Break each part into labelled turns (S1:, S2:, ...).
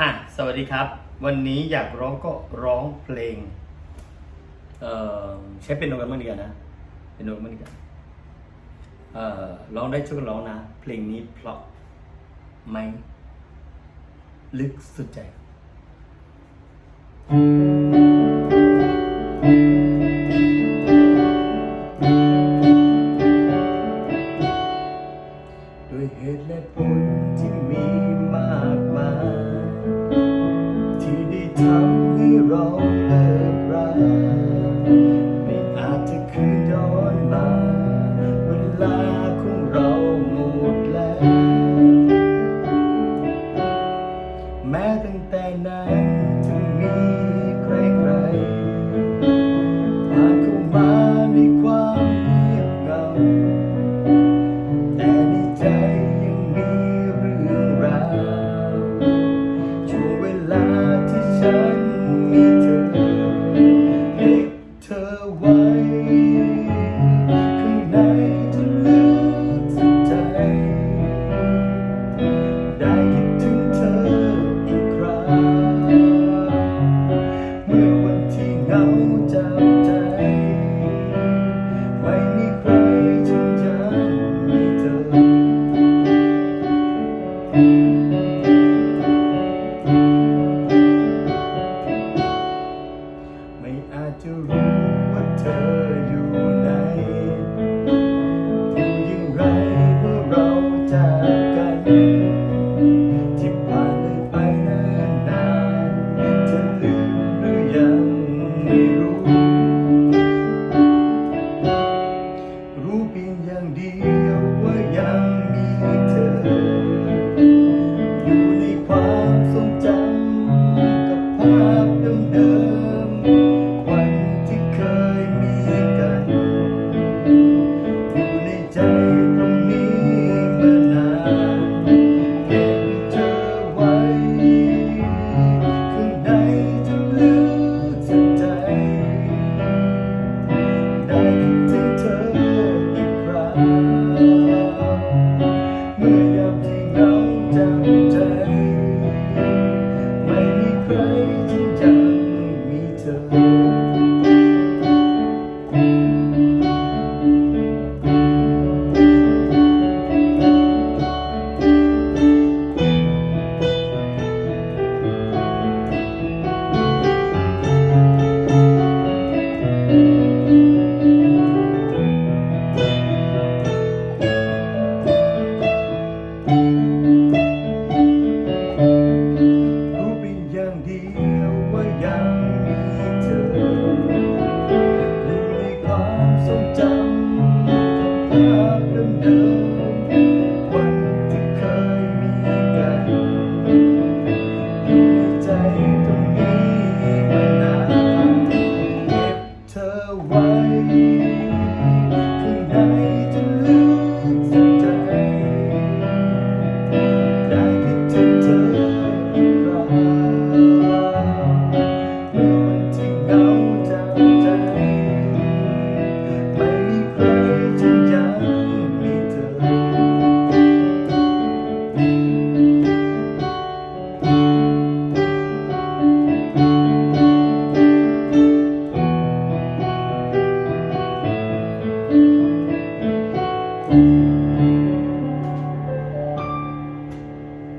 S1: อะสวัสดีครับ วันนี้อยากร้องก็ร้องเพลง เอ่อใช้เป็นโนกันบ้างดีกันนะ เป็นโนกันบ้างดีกันเอ่อร้องได้ช่วยกันร้องนะ เพลงนี้เพราะไหมลึกสุดใจ ที่ได้ทำให้เรา วั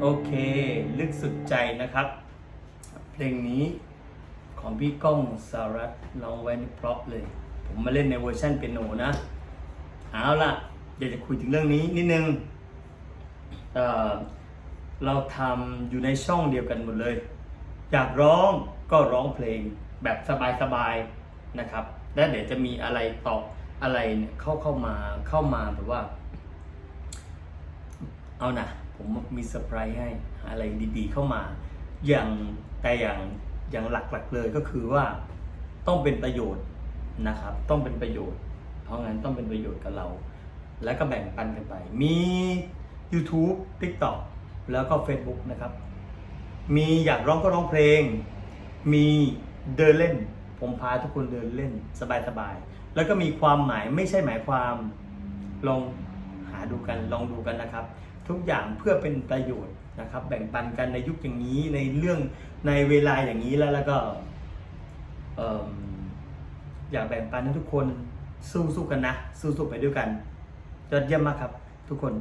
S1: โอเค ลึกสุดใจนะครับ เพลงนี้ของพี่ก้องสารัตน์ร้องไว้ในพราะเลย ผมมาเล่นในเวอร์ชันเปียโนนะ เอาล่ะอยากจะคุยถึงเรื่องนี้นิดนึงเเราทำอยู่ในช่องเดียวกันหมดเลย อยากร้องก็ร้องเพลงแบบสบายๆนะครับ แล้วเดี๋ยวจะมีอะไรต่ออะไรเข้าเข้ามาเข้ามาแบบว่า เอานะผมมีเซอร์ไพรส์ให้อะไรดีๆเข้ามา อย่างแต่อย่างอย่างหลักๆเลยก็คือว่าต้องเป็นประโยชน์นะครับ ต้องเป็นประโยชน์ เพราะงั้นต้องเป็นประโยชน์กับเรา แล้วก็แบ่งปันกันไป มี YouTube TikTok แล้วก็ Facebook นะครับ มีอยากร้องก็ร้องเพลง มีเดินเล่น ผมพาทุกคนเดินเล่นสบายๆ แล้วก็มีความหมายไม่ใช่หมายความลองหาดูกันลองดูกันนะครับ ทุกอย่างเพื่อเป็นประโยชน์นะครับ แบ่งปันกันในยุคอย่างนี้ในเรื่องในเวลาอย่างนี้แล้วแล้วก็เอ่อยากแบ่งปันให้ทุกคนสู้สู้กันนะ สู้สู้ไปด้วยกันยอดเยี่ยมมากครับ ทุกคน